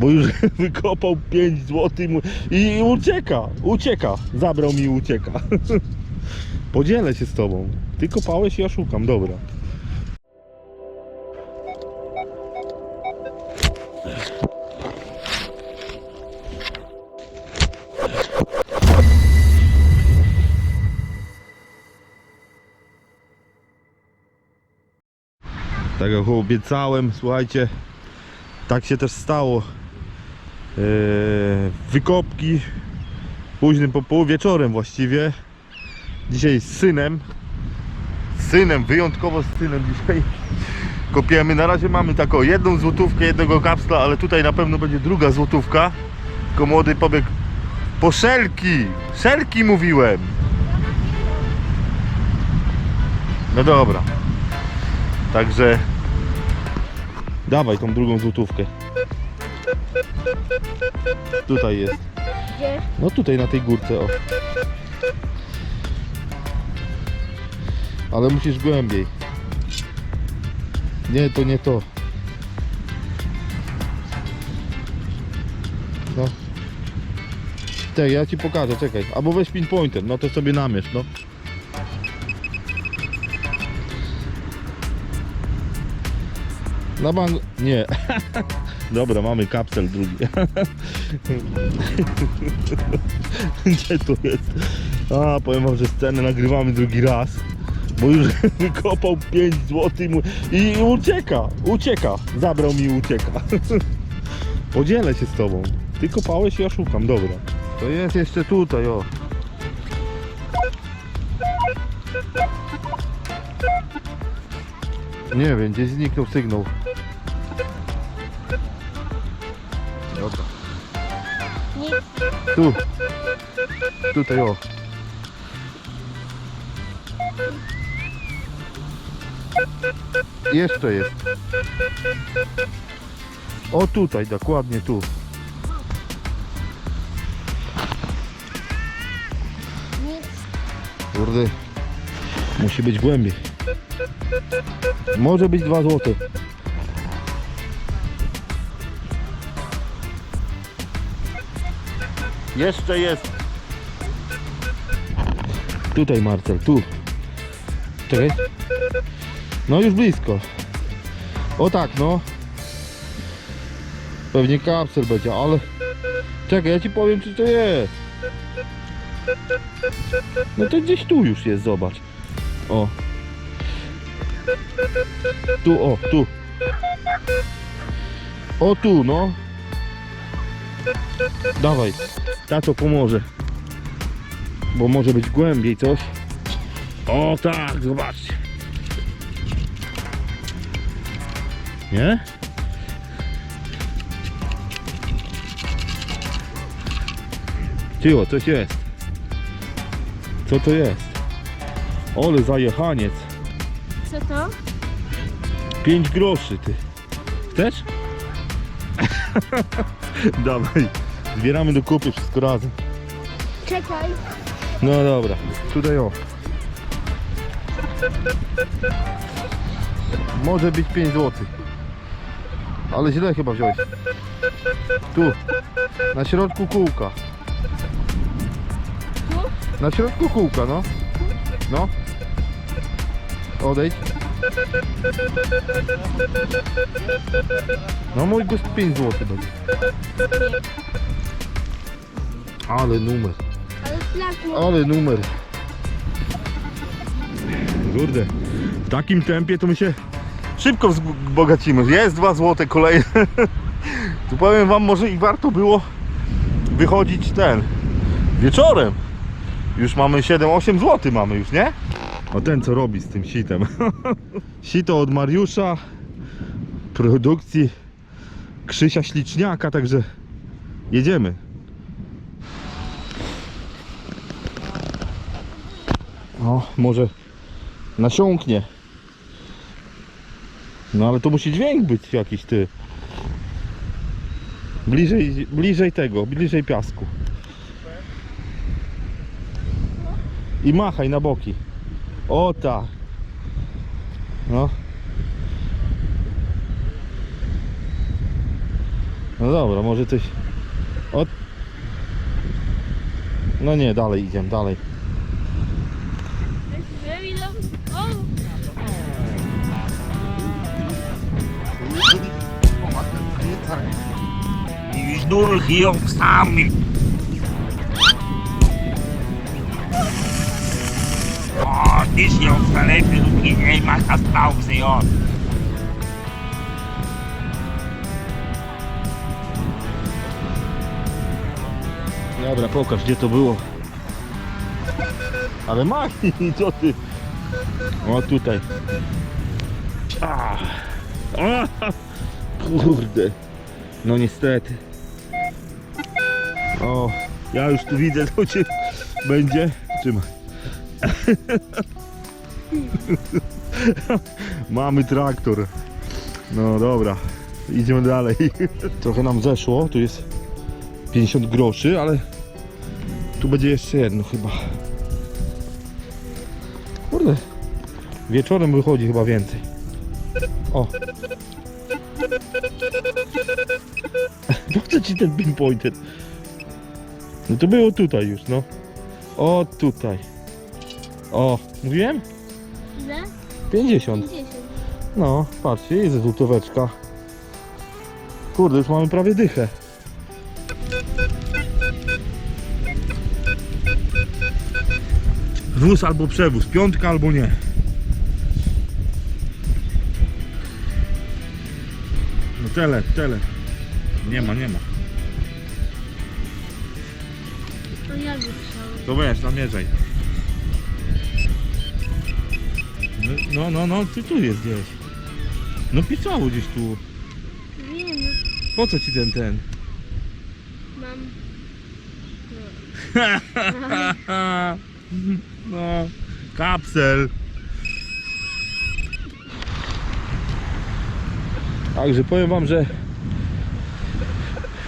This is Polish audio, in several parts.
Bo już wykopał 5 zł i, ucieka, ucieka. Zabrał mi i ucieka. Podzielę się z tobą. Ty kopałeś, ja szukam, dobra. Tak jak obiecałem, słuchajcie, tak się też stało. Eee, wykopki późnym po pół wieczorem właściwie. Dzisiaj z synem. Z synem, wyjątkowo z synem dzisiaj kopiemy. Na razie mamy taką jedną złotówkę, jednego kapsla, ale tutaj na pewno będzie druga złotówka. Tylko młody pobiegł po szelki. Szelki mówiłem. No dobra. Także dawaj tą drugą złotówkę. Tutaj jest. Gdzie? No tutaj na tej górce, o. Ale musisz głębiej. Nie, to nie to. No. Tak, ja ci pokażę, czekaj. Albo weź pinpointer, no to sobie namierz, no. Na bank... Nie. Dobra, mamy kapsel drugi. Gdzie to jest? A, powiem wam, że scenę nagrywamy drugi raz. Bo już wykopał 5 zł i, i ucieka, ucieka. Zabrał mi i ucieka. Podzielę się z tobą. Ty kopałeś, ja szukam, dobra. To jest jeszcze tutaj, o. Nie wiem, gdzieś zniknął sygnał. Tu. Tutaj o. Jeszcze jest. O tutaj, dokładnie tu. Kurde. Musi być głębiej. Może być 2 złote. Jeszcze jest. Tutaj Marcel, tu. Czekaj. No już blisko. O tak, no. Pewnie kapsel będzie, ale... Czekaj, ja ci powiem, czy to jest. No to gdzieś tu już jest, zobacz. O. Tu, o, tu. O tu, no. Dawaj, tato pomoże. Bo może być głębiej coś. O tak, zobaczcie. Nie? Cicho, coś jest. Co to jest? Ole zajechaniec. Co to? 5 groszy ty. Chcesz? Dawaj. Zbieramy do kupy wszystko razem. Czekaj. No dobra. Tutaj o. Może być 5 zł. Ale źle chyba wziąłeś. Tu. Na środku kółka. Tu? Na środku kółka, no. No. Odejdź. No mój gust 5 zł będzie. Ale numer. Ale numer. Kurde. W takim tempie to my się szybko wzbogacimy. Jest 2 złote kolejne. Tu powiem wam, może i warto było wychodzić ten wieczorem. Już mamy 7-8 zł mamy już, nie? O ten co robi z tym sitem. Sito od Mariusza. Produkcji Krzysia Śliczniaka, także jedziemy. O, może nasiąknie. No ale to musi dźwięk być jakiś ty. Bliżej, bliżej tego, bliżej piasku. I machaj na boki. O tak. No. No dobra, może coś... Od... No nie, dalej idziemy, dalej. Dur hier sami. Oh, hier op doet iedereen maar als pauze, joh. Dobra, pokaż gdzie to było. Ale machnij, co ty? O tutaj. A. A. Kurde. No niestety. O, ja już tu widzę, co cię będzie. Trzymaj. Mamy traktor. No dobra, idziemy dalej. Trochę nam zeszło, tu jest 50 groszy, ale tu będzie jeszcze jedno chyba. Kurde, wieczorem wychodzi chyba więcej. O. Po co ci ten pinpointed? No to było tutaj już, no. O, tutaj. O, mówiłem? Ile? 50. 50. No, patrzcie, jest złotóweczka. Kurde, już mamy prawie dychę. Wóz albo przewóz, piątka albo nie. No tele, tele. Nie ma, nie ma. To ja wytrzymałem. To wiesz, namierzaj. No, no, no, no, ty tu jest gdzieś. No pisało gdzieś tu. Wiem, Po co ci ten, ten? mam. No, kapsel. Także powiem wam, że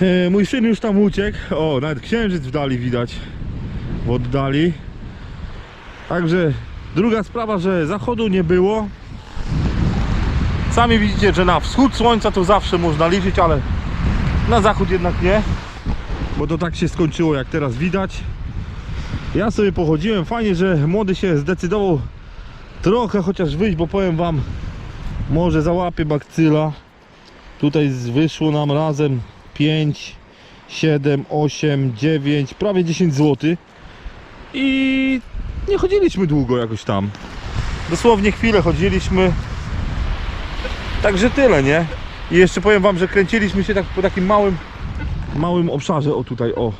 e, mój syn już tam uciekł. O, nawet księżyc w dali widać. W oddali. Także druga sprawa, że zachodu nie było. Sami widzicie, że na wschód słońca to zawsze można liczyć, ale na zachód jednak nie. Bo to tak się skończyło, jak teraz widać. Ja sobie pochodziłem, fajnie, że młody się zdecydował trochę chociaż wyjść, bo powiem wam, może załapie bakcyla. Tutaj wyszło nam razem 5, 7, 8, 9, prawie 10 zł. I nie chodziliśmy długo jakoś tam. Dosłownie chwilę chodziliśmy. Także tyle, nie? I jeszcze powiem wam, że kręciliśmy się tak po takim małym, małym obszarze, o tutaj, o.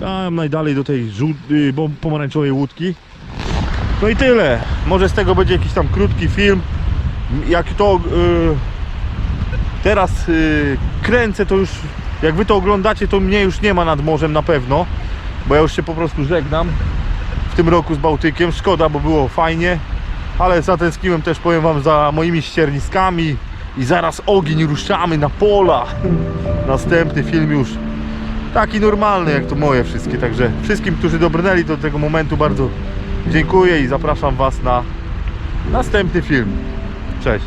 Tam najdalej do tej y, pomarańczowej łódki. No i tyle. Może z tego będzie jakiś tam krótki film. Jak to y, teraz y, kręcę, to już jak wy to oglądacie, to mnie już nie ma nad morzem na pewno. Bo ja już się po prostu żegnam w tym roku z Bałtykiem. Szkoda, bo było fajnie. Ale zatęskniłem też, powiem wam, za moimi ścierniskami. I zaraz ogień ruszamy na pola. Następny film już taki normalny jak to moje wszystkie. Także wszystkim, którzy dobrnęli do tego momentu bardzo dziękuję i zapraszam Was na następny film. Cześć.